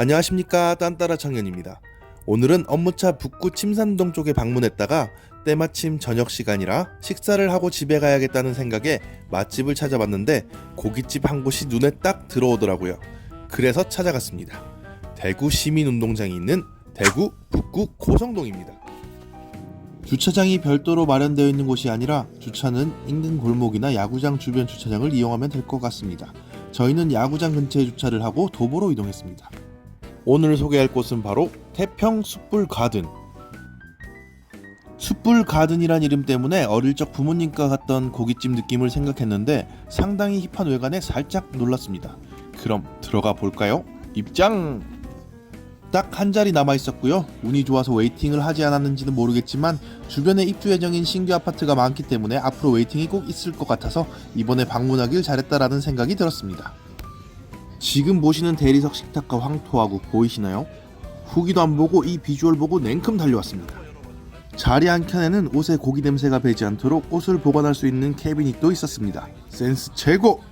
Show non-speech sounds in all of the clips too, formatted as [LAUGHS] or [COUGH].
안녕하십니까 딴따라 청년입니다. 오늘은 업무차 북구 침산동 쪽에 방문했다가 때마침 저녁 시간이라 식사를 하고 집에 가야겠다는 생각에 맛집을 찾아봤는데 고깃집 한 곳이 눈에 딱 들어오더라고요. 그래서 찾아갔습니다. 대구 시민운동장이 있는 대구 북구 고성동입니다. 주차장이 별도로 마련되어 있는 곳이 아니라 주차는 인근 골목이나 야구장 주변 주차장을 이용하면 될 것 같습니다. 저희는 야구장 근처에 주차를 하고 도보로 이동했습니다. 오늘 소개할 곳은 바로 태평 숯불 가든. 숯불 가든이란 이름 때문에 어릴 적 부모님과 갔던 고깃집 느낌을 생각했는데 상당히 힙한 외관에 살짝 놀랐습니다. 그럼 들어가 볼까요? 입장! 딱 한 자리 남아 있었고요. 운이 좋아서 웨이팅을 하지 않았는지는 모르겠지만 주변에 입주 예정인 신규 아파트가 많기 때문에 앞으로 웨이팅이 꼭 있을 것 같아서 이번에 방문하길 잘했다라는 생각이 들었습니다. 지금 보시는 대리석 식탁과 황토하고 보이시나요? 후기도 안 보고 이 비주얼 보고 냉큼 달려왔습니다. 자리 한 켠에는 옷에 고기 냄새가 배지 않도록 옷을 보관할 수 있는 캐비닛도 있었습니다. 센스 최고!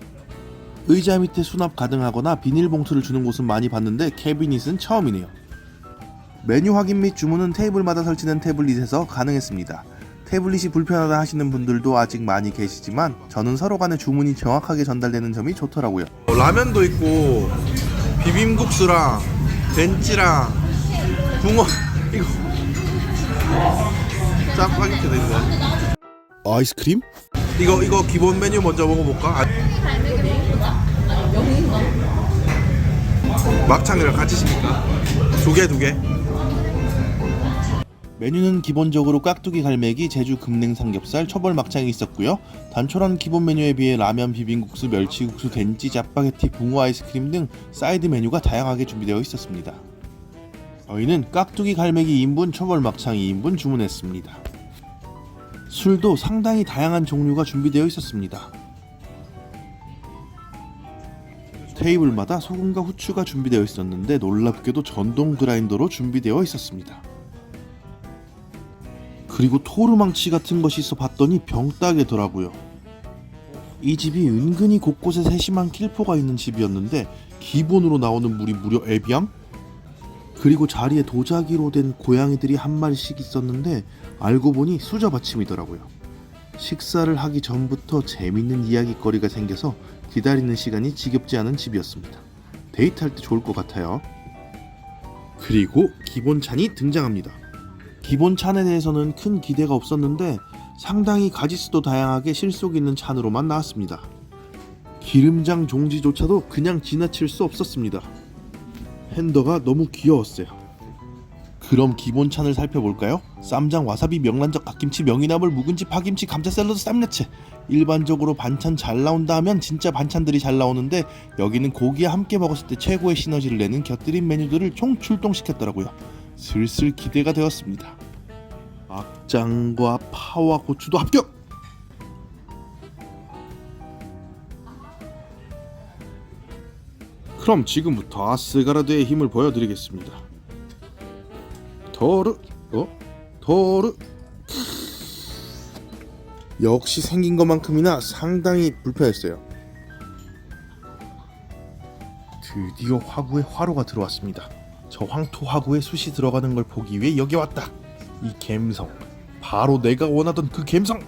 의자 밑에 수납 가능하거나 비닐봉투를 주는 곳은 많이 봤는데 캐비닛은 처음이네요. 메뉴 확인 및 주문은 테이블마다 설치된 태블릿에서 가능했습니다. 태블릿이 불편하다 하시는 분들도 아직 많이 계시지만 저는 서로 간의 주문이 정확하게 전달되는 점이 좋더라고요. 라면도 있고 비빔국수랑 벤찌랑 붕어 [LAUGHS] 이거 짜파게티도 있네. 아이스크림? 이거 이거 기본 메뉴 먼저 먹어볼까? 아, 막창이랑 같이 십니까? 두 개 두 개. 메뉴는 기본적으로 깍두기 갈매기, 제주 금냉 삼겹살, 초벌 막창이 있었고요. 단촐한 기본 메뉴에 비해 라면, 비빔국수, 멸치국수, 덴찌, 짜파게티, 붕어 아이스크림 등 사이드 메뉴가 다양하게 준비되어 있었습니다. 저희는 깍두기 갈매기 2인분, 초벌 막창 2인분 주문했습니다. 술도 상당히 다양한 종류가 준비되어 있었습니다. 테이블마다 소금과 후추가 준비되어 있었는데 놀랍게도 전동 그라인더로 준비되어 있었습니다. 그리고 토르망치 같은 것이 있어 봤더니 병따개더라고요. 이 집이 은근히 곳곳에 세심한 킬포가 있는 집이었는데 기본으로 나오는 물이 무려 에비앙? 그리고 자리에 도자기로 된 고양이들이 한 마리씩 있었는데 알고 보니 수저 받침이더라고요. 식사를 하기 전부터 재밌는 이야기거리가 생겨서 기다리는 시간이 지겹지 않은 집이었습니다. 데이트할 때 좋을 것 같아요. 그리고 기본 찬이 등장합니다. 기본 찬에 대해서는 큰 기대가 없었는데 상당히 가지수도 다양하게 실속 있는 찬으로만 나왔습니다. 기름장 종지조차도 그냥 지나칠 수 없었습니다. 핸더가 너무 귀여웠어요. 그럼 기본 찬을 살펴볼까요? 쌈장, 와사비, 명란젓, 갓김치, 명이나물, 묵은지, 파김치, 감자 샐러드, 쌈야채. 일반적으로 반찬 잘 나온다 하면 진짜 반찬들이 잘 나오는데 여기는 고기와 함께 먹었을 때 최고의 시너지를 내는 곁들인 메뉴들을 총 출동시켰더라고요. 슬슬 기대가 되었습니다. 막장과 파와 고추도 합격! 그럼 지금부터 아스가라드의 힘을 보여드리겠습니다. 도르, 어? 도르. 역시 생긴 것만큼이나 상당히 불편했어요. 드디어 화구에 화로가 들어왔습니다. 저 황토 화구에 숯이 들어가는 걸 보기 위해 여기 왔다. 이 갬성, 바로 내가 원하던 그 갬성.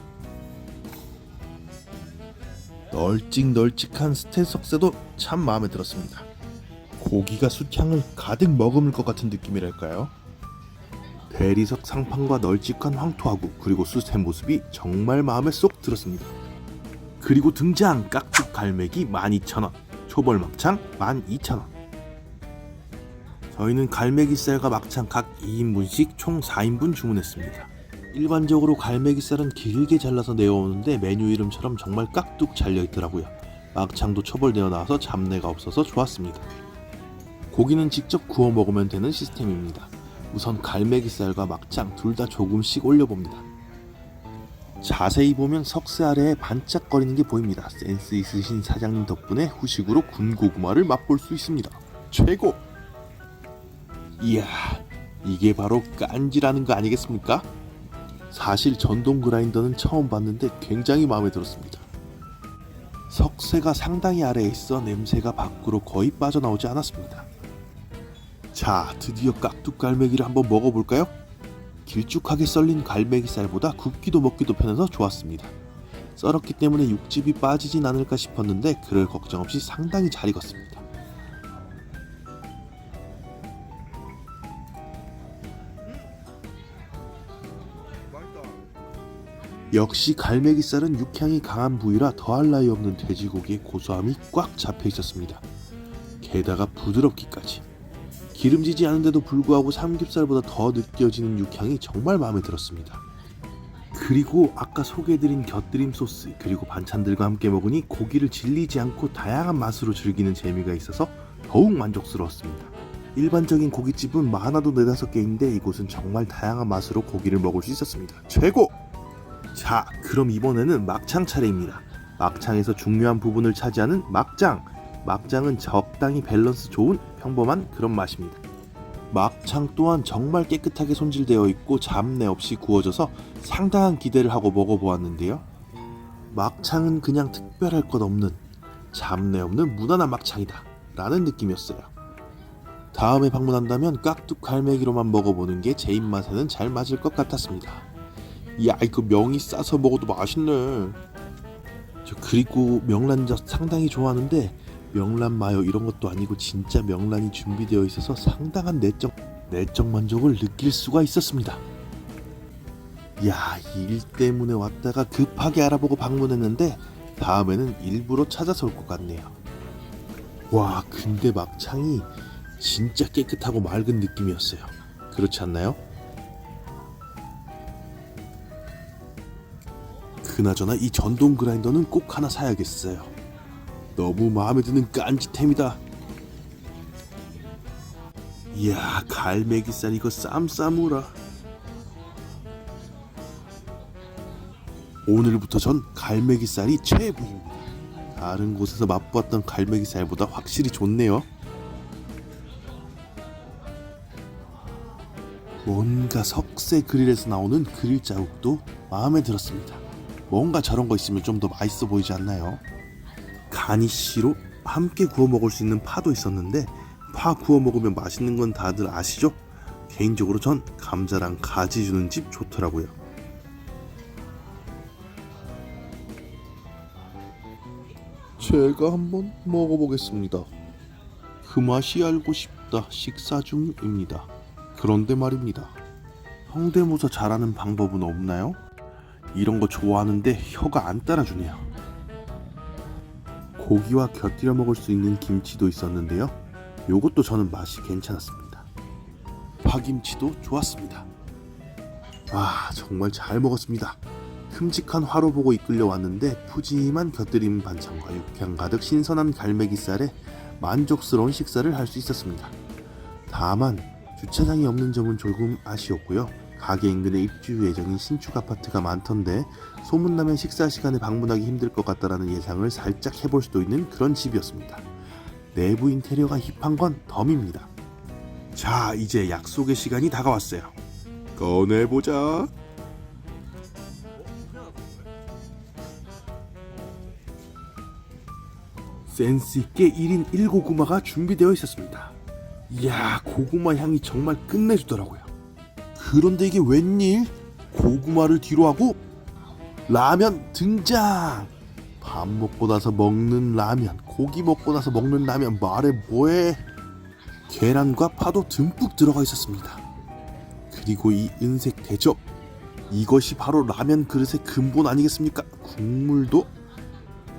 널찍널찍한 스텔 석쇠도 참 마음에 들었습니다. 고기가 숯향을 가득 머금을 것 같은 느낌이랄까요? 대리석 상판과 널찍한 황토하고 그리고 숯의 모습이 정말 마음에 쏙 들었습니다. 그리고 등장 깍둑 갈매기 12,000원, 초벌 막창 12,000원. 저희는 갈매기살과 막창 각 2인분씩 총 4인분 주문했습니다. 일반적으로 갈매기살은 길게 잘라서 내어오는데 메뉴 이름처럼 정말 깍둑 잘려 있더라고요. 막창도 초벌되어 나와서 잡내가 없어서 좋았습니다. 고기는 직접 구워 먹으면 되는 시스템입니다. 우선 갈매기살과 막창 둘 다 조금씩 올려봅니다. 자세히 보면 석쇠 아래에 반짝거리는 게 보입니다. 센스 있으신 사장님 덕분에 후식으로 군고구마를 맛볼 수 있습니다. 최고! 이야, 이게 바로 깐지라는 거 아니겠습니까? 사실 전동 그라인더는 처음 봤는데 굉장히 마음에 들었습니다. 석쇠가 상당히 아래에 있어 냄새가 밖으로 거의 빠져나오지 않았습니다. 자, 드디어 깍둑 갈매기를 한번 먹어볼까요? 길쭉하게 썰린 갈매기살보다 굽기도 먹기도 편해서 좋았습니다. 썰었기 때문에 육즙이 빠지진 않을까 싶었는데 그럴 걱정 없이 상당히 잘 익었습니다. 역시 갈매기살은 육향이 강한 부위라 더할 나위 없는 돼지고기의 고소함이 꽉 잡혀 있었습니다. 게다가 부드럽기까지. 기름지지 않은데도 불구하고 삼겹살보다 더 느껴지는 육향이 정말 마음에 들었습니다. 그리고 아까 소개해드린 곁들임 소스 그리고 반찬들과 함께 먹으니 고기를 질리지 않고 다양한 맛으로 즐기는 재미가 있어서 더욱 만족스러웠습니다. 일반적인 고깃집은 많아도 네다섯 개인데 이곳은 정말 다양한 맛으로 고기를 먹을 수 있었습니다. 최고! 자, 그럼 이번에는 막창 차례입니다. 막창에서 중요한 부분을 차지하는 막장. 막장은 적당히 밸런스 좋은 평범한 그런 맛입니다. 막창 또한 정말 깨끗하게 손질되어 있고 잡내 없이 구워져서 상당한 기대를 하고 먹어보았는데요. 막창은 그냥 특별할 것 없는 잡내 없는 무난한 막창이다 라는 느낌이었어요. 다음에 방문한다면 깍둑 갈매기로만 먹어보는 게 제 입맛에는 잘 맞을 것 같았습니다. 야 이거 명이 싸서 먹어도 맛있네. 저 그리고 명란젓 상당히 좋아하는데 명란 마요 이런 것도 아니고 진짜 명란이 준비되어 있어서 상당한 내적 내적 만족을 느낄 수가 있었습니다. 야, 일 때문에 왔다가 급하게 알아보고 방문했는데 다음에는 일부러 찾아서 올 것 같네요. 와, 근데 막창이 진짜 깨끗하고 맑은 느낌이었어요. 그렇지 않나요? 그나저나 이 전동 그라인더는 꼭 하나 사야겠어요. 너무 마음에 드는 깐지템이다. 이야 갈매기살 이거 쌈싸무라. 오늘부터 전 갈매기살이 최고입니다. 다른 곳에서 맛보았던 갈매기살보다 확실히 좋네요. 뭔가 석쇠 그릴에서 나오는 그릴 자국도 마음에 들었습니다. 뭔가 저런 거 있으면 좀 더 맛있어 보이지 않나요? 가니쉬로 함께 구워 먹을 수 있는 파도 있었는데 파 구워 먹으면 맛있는 건 다들 아시죠? 개인적으로 전 감자랑 가지 주는 집 좋더라고요. 제가 한번 먹어보겠습니다. 그 맛이 알고 싶다 식사 중입니다. 그런데 말입니다. 성대모사 잘하는 방법은 없나요? 이런 거 좋아하는데 혀가 안 따라주네요. 고기와 곁들여 먹을 수 있는 김치도 있었는데요. 요것도 저는 맛이 괜찮았습니다. 파김치도 좋았습니다. 아, 정말 잘 먹었습니다. 큼직한 화로 보고 이끌려 왔는데 푸짐한 곁들임 반찬과 육향 가득 신선한 갈매기살에 만족스러운 식사를 할 수 있었습니다. 다만 주차장이 없는 점은 조금 아쉬웠고요. 가게 인근에 입주 예정인 신축 아파트가 많던데 소문나면 식사 시간에 방문하기 힘들 것 같다라는 예상을 살짝 해볼 수도 있는 그런 집이었습니다. 내부 인테리어가 힙한 건 덤입니다. 자, 이제 약속의 시간이 다가왔어요. 꺼내보자. 센스 있게 1인 1고구마가 준비되어 있었습니다. 이야, 고구마 향이 정말 끝내주더라고요. 그런데 이게 웬일? 고구마를 뒤로 하고 라면 등장! 밥 먹고 나서 먹는 라면, 고기 먹고 나서 먹는 라면 말해 뭐해? 계란과 파도 듬뿍 들어가 있었습니다. 그리고 이 은색 대접 이것이 바로 라면 그릇의 근본 아니겠습니까? 국물도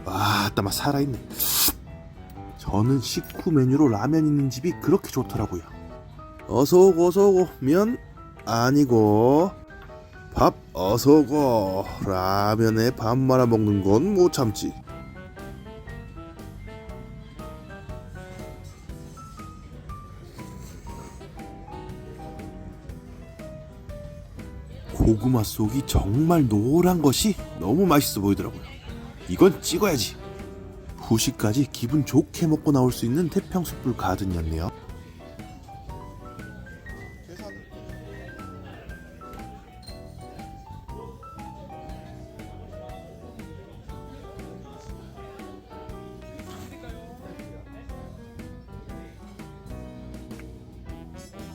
아, 따마 살아있네. 저는 식후 메뉴로 라면 있는 집이 그렇게 좋더라고요. 어서 오고 어서 오고 면 아니고 밥 어서 오고 라면에 밥 말아 먹는 건 못 참지. 고구마 속이 정말 노란 것이 너무 맛있어 보이더라고요. 이건 찍어야지. 후식까지 기분 좋게 먹고 나올 수 있는 태평숯불 가든이었네요.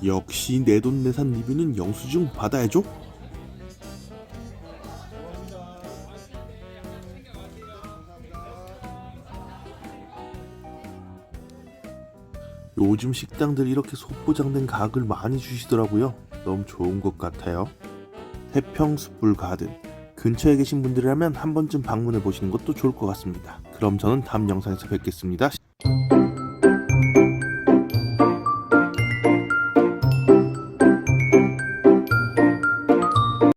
역시 내돈내산 리뷰는 영수증 받아야죠. 요즘 식당들이 이렇게 소포장된 각을 많이 주시더라고요. 너무 좋은 것 같아요. 태평 숯불 가든 근처에 계신 분들이라면 한 번쯤 방문해 보시는 것도 좋을 것 같습니다. 그럼 저는 다음 영상에서 뵙겠습니다.